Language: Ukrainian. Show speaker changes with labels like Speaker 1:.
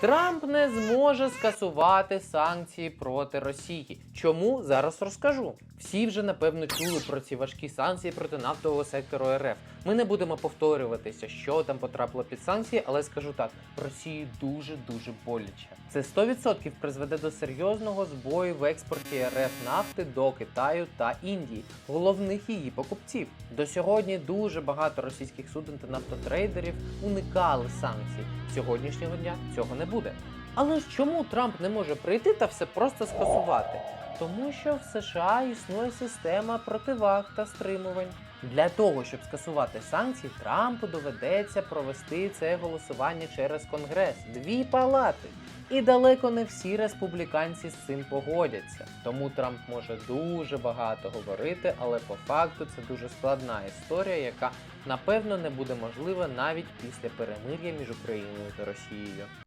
Speaker 1: Трамп не зможе скасувати санкції проти Росії. Чому зараз розкажу? Всі вже напевно чули про ці важкі санкції проти нафтового сектору РФ. Ми не будемо повторюватися, що там потрапило під санкції, але скажу так: Росії дуже дуже боляче. Це 100% призведе до серйозного збою в експорті РФ нафти до Китаю та Індії, головних її покупців. До сьогодні дуже багато російських суден та нафтотрейдерів уникали санкцій. Сьогоднішнього дня цього не буде. Але ж чому Трамп не може прийти та все просто скасувати? Тому що в США існує система противаг та стримувань. Для того, щоб скасувати санкції, Трампу доведеться провести це голосування через Конгрес, дві палати. І далеко не всі республіканці з цим погодяться. Тому Трамп може дуже багато говорити, але по факту це дуже складна історія, яка напевно не буде можлива навіть після перемир'я між Україною та Росією.